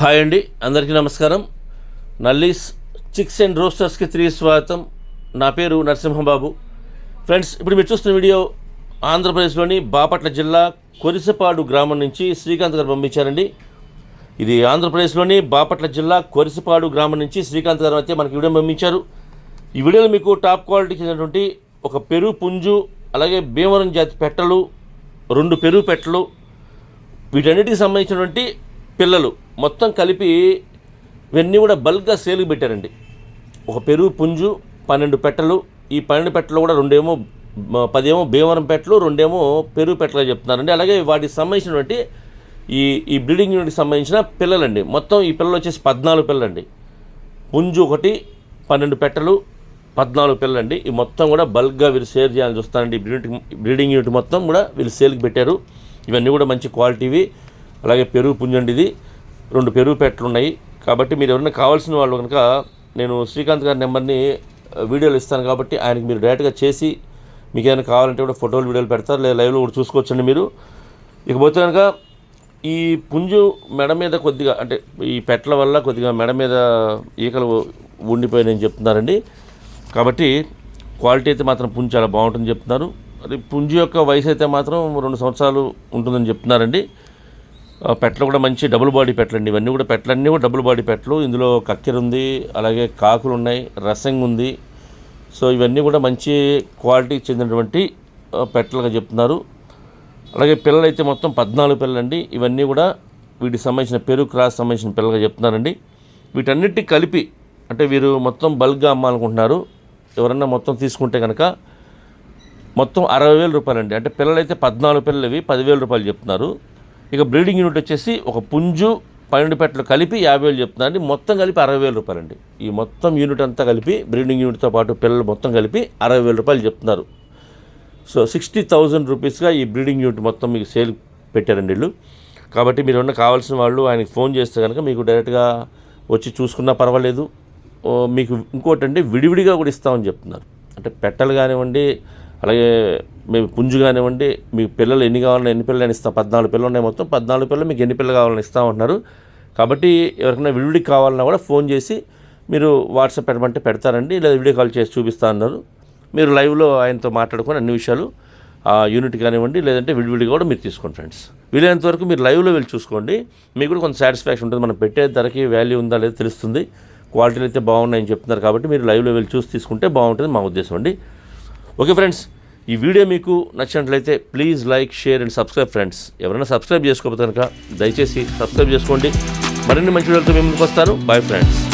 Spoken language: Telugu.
హాయ్ అండి అందరికీ నమస్కారం. నల్లీస్ చిక్స్ అండ్ రోస్టర్స్కి తిరిగి స్వాగతం. నా పేరు నరసింహబాబు. ఫ్రెండ్స్ ఇప్పుడు మీరు చూస్తున్న వీడియో ఆంధ్రప్రదేశ్లోని బాపట్ల జిల్లా కొరిసపాడు గ్రామం నుంచి శ్రీకాంత్ గారు పంపించారండి. ఇది ఆంధ్రప్రదేశ్లోని బాపట్ల జిల్లా కొరిసపాడు గ్రామం నుంచి శ్రీకాంత్ గారు అయితే మనకి వీడియో పంపించారు. ఈ వీడియోలో మీకు టాప్ క్వాలిటీ చెందినటువంటి ఒక పెరుగు పుంజు అలాగే భీమవరం జాతి పెట్టలు రెండు పెరుగు పెట్టలు వీటన్నిటికి సంబంధించినటువంటి పిల్లలు మొత్తం కలిపి ఇవన్నీ కూడా బల్క్గా సేల్కి పెట్టారండి. ఒక పెరుగు పుంజు పన్నెండు పెట్టలు ఈ పన్నెండు పెట్టలు కూడా రెండేమో పదేమో భీమవరం పెట్టలు రెండేమో పెరుగు పెట్టలుగా చెప్తున్నారండి. అలాగే వాటికి సంబంధించినటువంటి ఈ ఈ బ్రీడింగ్ యూనిట్కి సంబంధించిన పిల్లలండి. మొత్తం ఈ పిల్లలు వచ్చేసి పద్నాలుగు పిల్లలండి. పుంజు ఒకటి పన్నెండు పెట్టలు పద్నాలుగు పిల్లలండి. ఈ మొత్తం కూడా బల్క్గా వీళ్ళు సేల్ చేయాలని చూస్తానండి. బ్రీడింగ్ బ్రీడింగ్ యూనిట్ మొత్తం కూడా వీళ్ళు సేల్కి పెట్టారు. ఇవన్నీ కూడా మంచి క్వాలిటీవి. అలాగే పెరుగు పుంజండి ఇది. రెండు పెరుగు పెట్టలు ఉన్నాయి. కాబట్టి మీరు ఎవరైనా కావాల్సిన వాళ్ళు కనుక నేను శ్రీకాంత్ గారి నెంబర్ని వీడియోలు ఇస్తాను కాబట్టి ఆయనకి మీరు డైరెక్ట్గా చేసి మీకు ఏమైనా కావాలంటే కూడా ఫోటోలు వీడియోలు పెడతారు. లేదా లైవ్లో కూడా చూసుకోవచ్చండి మీరు. ఇకపోతే కనుక ఈ పుంజు మెడ మీద కొద్దిగా అంటే ఈ పెట్టల వల్ల కొద్దిగా మెడ మీద ఈకలు ఉండిపోయినాయని చెప్తున్నారండి. కాబట్టి క్వాలిటీ అయితే మాత్రం పుంజు చాలా బాగుంటుందని చెప్తున్నారు. అది పుంజు యొక్క వయసు అయితే మాత్రం రెండు సంవత్సరాలు ఉంటుందని చెప్తున్నారండి. పెట్టలు కూడా మంచి డబుల్ బాడీ పెట్టలండి ఇవన్నీ కూడా పెట్టలన్నీ కూడా డబుల్ బాడీ పెట్టలు ఇందులో కక్కెర ఉంది అలాగే కాకులు ఉన్నాయి రసంగ్ ఉంది. సో ఇవన్నీ కూడా మంచి క్వాలిటీకి చెందినటువంటి పెట్టలుగా చెప్తున్నారు. అలాగే పిల్లలు అయితే మొత్తం పద్నాలుగు పిల్లలండి. ఇవన్నీ కూడా వీటికి సంబంధించిన పెరు క్రాస్ సంబంధించిన పిల్లలుగా చెప్తున్నారండి. వీటన్నిటి కలిపి అంటే వీరు మొత్తం బల్క్గా అమ్మాలనుకుంటున్నారు. ఎవరన్నా మొత్తం తీసుకుంటే కనుక మొత్తం అరవై వేల రూపాయలండి. అంటే పిల్లలు అయితే పద్నాలుగు పిల్లలు ఇవి పదివేల రూపాయలు చెప్తున్నారు. ఇక బ్రీడింగ్ యూనిట్ వచ్చేసి ఒక పుంజు పన్నెండు పెట్టలు కలిపి యాభై వేలు చెప్తున్నారండి మొత్తం కలిపి అరవై వేల రూపాయలండి. ఈ మొత్తం యూనిట్ అంతా కలిపి బ్రీడింగ్ యూనిట్తో పాటు పిల్లలు మొత్తం కలిపి అరవై వేల రూపాయలు చెప్తున్నారు. సో సిక్స్టీ థౌజండ్ రూపీస్గా ఈ బ్రీడింగ్ యూనిట్ మొత్తం మీకు సేల్ పెట్టారండి వీళ్ళు. కాబట్టి మీరు ఏమన్నా కావాల్సిన వాళ్ళు ఆయనకి ఫోన్ చేస్తే కనుక మీకు డైరెక్ట్గా వచ్చి చూసుకున్నా పర్వాలేదు. మీకు ఇంకోటి అంటే విడివిడిగా కూడా ఇస్తామని చెప్తున్నారు. అంటే పెట్టలు కానివ్వండి అలాగే మేము పుంజు కానివ్వండి మీకు పిల్లలు ఎన్ని కావాలన్నా ఎన్ని పిల్లలు ఇస్తాం. పద్నాలుగు పిల్లలు ఉన్నాయి మొత్తం పద్నాలుగు పిల్లలు మీకు ఎన్ని పిల్లలు కావాలని ఇస్తామంటున్నారు. కాబట్టి ఎవరికైనా విడివిడి కావాలన్నా కూడా ఫోన్ చేసి మీరు వాట్సాప్ పెట్టమంటే పెడతారండి లేదా వీడియో కాల్ చేసి చూపిస్తా అన్నారు. మీరు లైవ్లో ఆయనతో మాట్లాడుకొని అన్ని విషయాలు ఆ యూనిట్ కానివ్వండి లేదంటే విడివిడిగా కూడా మీరు తీసుకోండి ఫ్రెండ్స్. వీలైనంత వరకు మీరు లైవ్లో వెళ్ళి చూసుకోండి. మీకు కూడా కొంత సాటిస్ఫాక్షన్ ఉంటుంది. మనం పెట్టే ధరకి వాల్యూ ఉందా లేదా తెలుస్తుంది. క్వాలిటీలు అయితే బాగున్నాయని చెప్తున్నారు కాబట్టి మీరు లైవ్లో వెళ్ళి చూసి తీసుకుంటే బాగుంటుంది మా ఉద్దేశం అండి. ఓకే ఫ్రెండ్స్ ఈ వీడియో మీకు నచ్చినట్లయితే please like share and subscribe friends. ఎవరైనా సబ్స్క్రైబ్ చేసుకోకపోతే కనుక దయచేసి సబ్స్క్రైబ్ చేసుకోండి. మరిన్ని మంచి వీడియోలతో మేము ముందుకు వస్తారు బాయ్ ఫ్రెండ్స్